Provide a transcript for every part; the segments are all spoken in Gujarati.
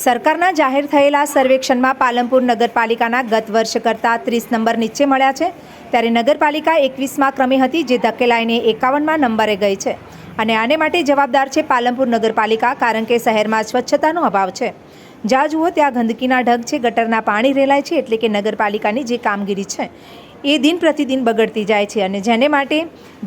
સરકારના જાહેર થયેલા સર્વેક્ષણમાં પાલનપુર નગરપાલિકાના ગત વર્ષ કરતાં ત્રીસ નંબર નીચે મળ્યા છે. ત્યારે નગરપાલિકા એકવીસમાં ક્રમે હતી, જે ધકેલાઈને એકાવનમાં નંબરે ગઈ છે. અને આને માટે જવાબદાર છે પાલનપુર નગરપાલિકા, કારણ કે શહેરમાં સ્વચ્છતાનો અભાવ છે. જ્યાં જુઓ ત્યાં ગંદકીના ઢગ છે, ગટરના પાણી રેલાય છે, એટલે કે નગરપાલિકાની જે કામગીરી છે, એ દિન પ્રતિદિન બગડતી જાય છે. અને જેને માટે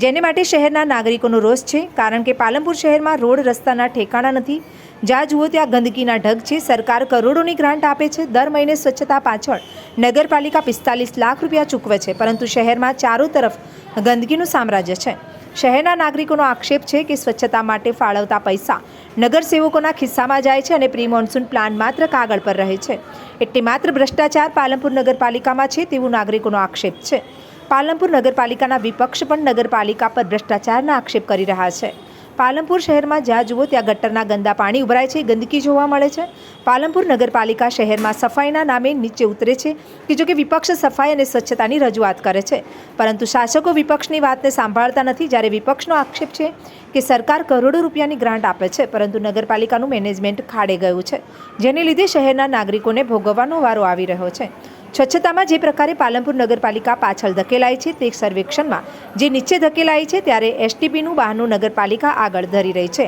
જેને માટે શહેરના નાગરિકોનો રોષ છે, કારણ કે પાલનપુર શહેરમાં રોડ રસ્તાના ઠેકાણા નથી જ્યાં જુઓ ત્યાં ગંદકીના ઢગ છે. સરકાર કરોડોની ગ્રાન્ટ આપે છે. દર મહિને સ્વચ્છતા પાછળ નગરપાલિકા પિસ્તાલીસ લાખ રૂપિયા ચૂકવે છે. પરંતુ શહેરમાં ચારો તરફ ગંદકીનું સામ્રાજ્ય છે. શહેરના નાગરિકોનો આક્ષેપ છે કે સ્વચ્છતા માટે ફાળવતા પૈસા નગરસેવકોના ખિસ્સામાં જાય છે અને પ્રી મોન્સૂન પ્લાન માત્ર કાગળ પર રહે છે. એટલે માત્ર ભ્રષ્ટાચાર પાલનપુર નગરપાલિકામાં છે તેવું નાગરિકોનો આક્ષેપ છે. પાલનપુર નગરપાલિકાના વિપક્ષ પણ નગરપાલિકા પર ભ્રષ્ટાચારના આક્ષેપ કરી રહ્યા છે. પાલનપુર શહેરમાં જ્યાં જુઓ ત્યાં ગટરના ગંદા પાણી ઉભરાય છે, ગંદકી જોવા મળે છે. પાલનપુર નગરપાલિકા શહેરમાં સફાઈના નામે નીચે ઉતરે છે કે જો કે વિપક્ષ સફાઈ અને સ્વચ્છતાની રજૂઆત કરે છે. પરંતુ શાસકો વિપક્ષની વાતને સાંભળતા નથી, જ્યારે વિપક્ષનો આક્ષેપ છે કે સરકાર કરોડો રૂપિયાની ગ્રાન્ટ આપે છે, પરંતુ નગરપાલિકાનું મેનેજમેન્ટ ખાડે ગયું છે. જેને લીધે શહેરના નાગરિકોને ભોગવવાનો વારો આવી રહ્યો છે. સ્વચ્છતામાં જે પ્રકારે પાલનપુર નગરપાલિકા પાછળ ધકેલાય છે તે સર્વેક્ષણમાં જે નીચે ધકેલાય છે ત્યારે એસટીપીનું બહાનું નગરપાલિકા આગળ ધરી રહી છે.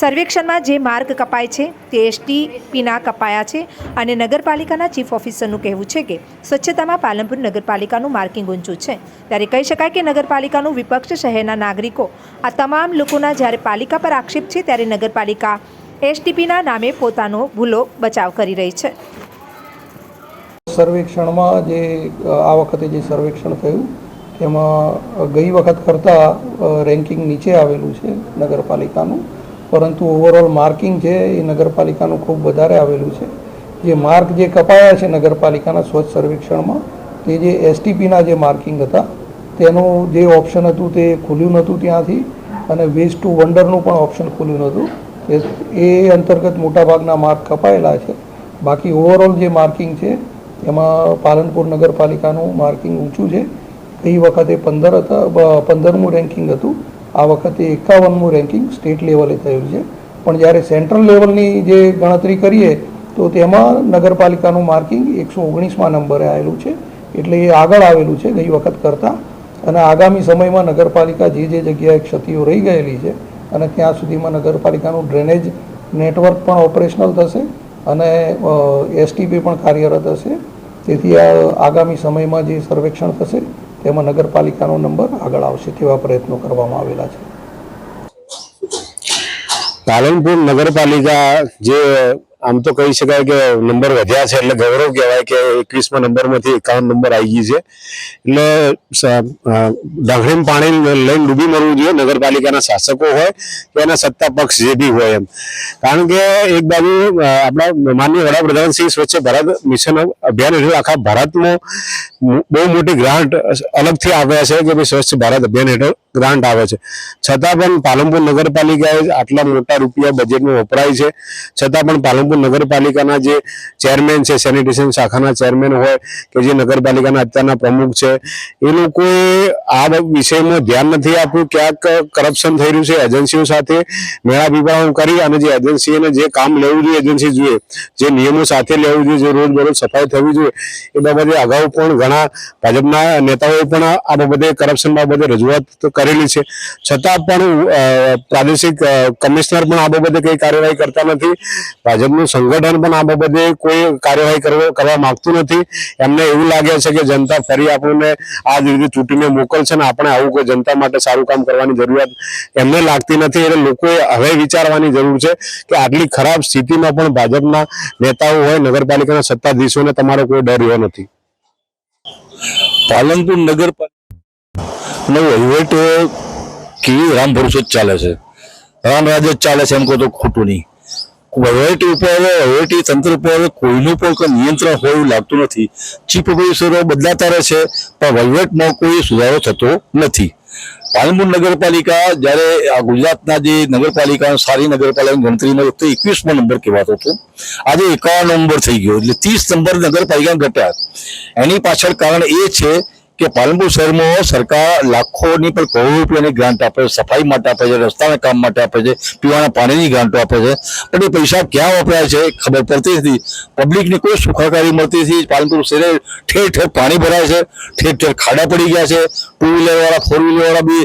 સર્વેક્ષણમાં જે માર્ગ કપાય છે તે એસટીપીના કપાયા છે અને નગરપાલિકાના ચીફ ઓફિસરનું કહેવું છે કે સ્વચ્છતામાં પાલનપુર નગરપાલિકાનું માર્કિંગ ઊંચું છે. ત્યારે કહી શકાય કે નગરપાલિકાનું વિપક્ષ શહેરના નાગરિકો આ તમામ લોકોના જ્યારે પાલિકા પર આક્ષેપ છે ત્યારે નગરપાલિકા એસટીપીના નામે પોતાનો ભૂલો બચાવ કરી રહી છે. સર્વેક્ષણમાં જે આ વખતે જે સર્વેક્ષણ થયું, તેમાં ગઈ વખત કરતાં રેન્કિંગ નીચે આવેલું છે નગરપાલિકાનું, પરંતુ ઓવરઓલ માર્કિંગ છે એ નગરપાલિકાનું ખૂબ વધારે આવેલું છે. જે માર્ક જે કપાયા છે નગરપાલિકાના સ્વચ્છ સર્વેક્ષણમાં, તે જે એસટીપીના જે માર્કિંગ હતા, તેનું જે ઓપ્શન હતું તે ખુલ્યું નહોતું ત્યાંથી, અને વેસ્ટ ટુ વંડરનું પણ ઓપ્શન ખુલ્યું નહોતું. એ અંતર્ગત મોટાભાગના માર્ક કપાયેલા છે. બાકી ઓવરઓલ જે માર્કિંગ છે એમાં પાલનપુર નગરપાલિકાનું માર્કિંગ ઊંચું છે. ગઈ વખતે પંદર હતા પંદરમું રેન્કિંગ હતું. આ વખતે એકાવનમું રેન્કિંગ સ્ટેટ લેવલે થયું છે. પણ જ્યારે સેન્ટ્રલ લેવલની જે ગણતરી કરીએ, તો તેમાં નગરપાલિકાનું માર્કિંગ એકસો ઓગણીસમાં નંબરે આવેલું છે. એટલે એ આગળ આવેલું છે ગઈ વખત કરતાં. અને આગામી સમયમાં નગરપાલિકા જે જે જગ્યાએ ક્ષતિઓ રહી ગયેલી છે અને ત્યાં સુધીમાં નગરપાલિકાનું ડ્રેનેજ નેટવર્ક પણ ઓપરેશનલ થશે અને એસટીપી પણ કાર્યરત હશે. તેથી આ આગામી સમયમાં જે સર્વેક્ષણ થશે, તેમાં નગરપાલિકાનો નંબર આગળ આવશે તેવા પ્રયત્નો કરવામાં આવેલા છે. પાલનપુર નગરપાલિકા જે આમ તો કહી શકાય કે નંબર વધ્યા છે એટલે ગૌરવ કહેવાય કે એકવીસમાં નંબરમાંથી એકાવન નંબર આવી ગઈ છે. એટલે અ, પાણી લઈને ડૂબી મરવું જોઈએ. નગરપાલિકાના શાસકો હોય કે એના સત્તા પક્ષ જે બી હોય એમ. કારણ કે એક બાજુ આપણા માનનીય વડાપ્રધાન શ્રી સ્વચ્છ ભારત મિશન અભિયાન હેઠળ આખા ભારતમાં બહુ મોટી ગ્રાન્ટ અલગથી આવ્યા છે કે ભાઈ સ્વચ્છ ભારત અભિયાન હેઠળ ગ્રાન્ટ આવે છે. છતાં પણ પાલનપુર નગરપાલિકાએ આટલા મોટા રૂપિયા બજેટમાં વપરાય છે. છતાં પણ પાલનપુર નગરપાલિકાના જે ચેરમેન છે સેનિટેશન શાખાના ચેરમેન હોય કે જે નગરપાલિકાના અત્યારના પ્રમુખ છે, એ લોકોએ આ વિષયમાં ધ્યાન નથી આપ્યું. ક્યાંક કરપ્શન થઈ રહ્યું છે એજન્સીઓ સાથે મેળા વિભાગ કરી અને જે એજન્સીઓને જે કામ લેવું જોઈએ એજન્સી જોઈએ, જે નિયમો સાથે લેવું જોઈએ, જે રોજ બરોજ સફાઈ થવી જોઈએ, એ બાબતે અગાઉ પણ ઘણા ભાજપના નેતાઓએ પણ આ બાબતે કરપ્શન બાબતે રજૂઆત તો કરેલી છે. છતાં પણ પ્રાદેશિક કમિશનર પણ આ બાબતે કંઈ કાર્યવાહી કરતા નથી. ભાજપનું સંગઠન પણ આ બાબતે કોઈ કાર્યવાહી કરવા માંગતું નથી. એમને એવું લાગે છે કે જનતા ફરી આપણને આ જ રીતે ચૂંટીને મોકલશે ને આપણે આવું કોઈ જનતા માટે સારું કામ કરવાની જરૂરિયાત એમને લાગતી નથી. એટલે લોકોએ હવે વિચારવાની જરૂર છે કે આટલી ખરાબ સ્થિતિમાં પણ ભાજપના નેતાઓ હોય, નગરપાલિકાના સત્તાધીશોને તમારો કોઈ ડર રહ્યો નથી. પાલનપુર નગરપાલિકાનો વહીવટ કેવી રામ ભરોસો જ ચાલે છે. રામ રાજ જ ચાલે છે એમ કહો તો ખોટું નહીં. વહીવટી ઉપર વહીવટી તંત્ર ઉપર કોઈનું પણ નિયંત્રણ હોય એવું લાગતું નથી. ચીફ ઓફિસરો બદલાતા રહે છે, પણ વહીવટમાં કોઈ સુધારો થતો નથી. પાલનપુર નગરપાલિકા જ્યારે આ ગુજરાતના જે નગરપાલિકા સારી નગરપાલિકા ગણતરીમાં તો એકવીસમો નંબર કહેવાતો હતો. આજે એકાવન નંબર થઈ ગયો. એટલે ત્રીસ નંબર નગરપાલિકા ઘટ્યા એની પાછળ કારણ એ છે કે પાલનપુર શહેરમાં સરકાર લાખોની પણ કરોડો રૂપિયાની ગ્રાન્ટ આપે છે, સફાઈ માટે આપે છે, રસ્તાના કામ માટે આપે છે, પીવાના પાણીની ગ્રાન્ટો આપે છે. પણ એ પૈસા ક્યાં વપરાય છે ખબર પડતી નથી. પબ્લિકને કોઈ સુખાકારી મળતી નથી. પાલનપુર શહેરે ઠેર ઠેર પાણી ભરાય છે, ઠેર ઠેર ખાડા પડી ગયા છે ટુ વ્હીલરવાળા ફોર વ્હીલરવાળા બી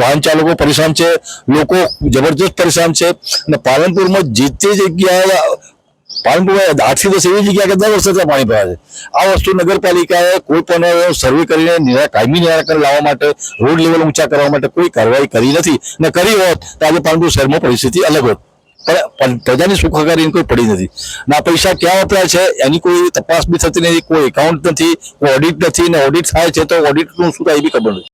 વાહન ચાલકો પરેશાન છે, લોકો જબરજસ્ત પરેશાન છે. અને પાલનપુરમાં જે તે જગ્યાએ પાલનપુર આઠથી દસ એવી જગ્યા કે દર વર્ષે ત્યાં પાણી ભરાય છે. આ વસ્તુ નગરપાલિકાએ કોઈ પણ સર્વે કરીને કાયમી નિરાકરણ લાવવા માટે રોડ લેવલ ઊંચા કરવા માટે કોઈ કાર્યવાહી કરી નથી. ને કરી હોત, તો આજે પાલનપુર શહેરમાં પરિસ્થિતિ અલગ હોત. પણ પ્રજાની સુખાકારી કોઈ પડી નથી. ના પૈસા ક્યાં વપરાય છે, એની કોઈ તપાસ બી થતી નથી, કોઈ એકાઉન્ટ નથી, કોઈ ઓડિટ નથી, ને ઓડિટ થાય છે તો ઓડિટનું શું થાય એ બી ખબર નથી.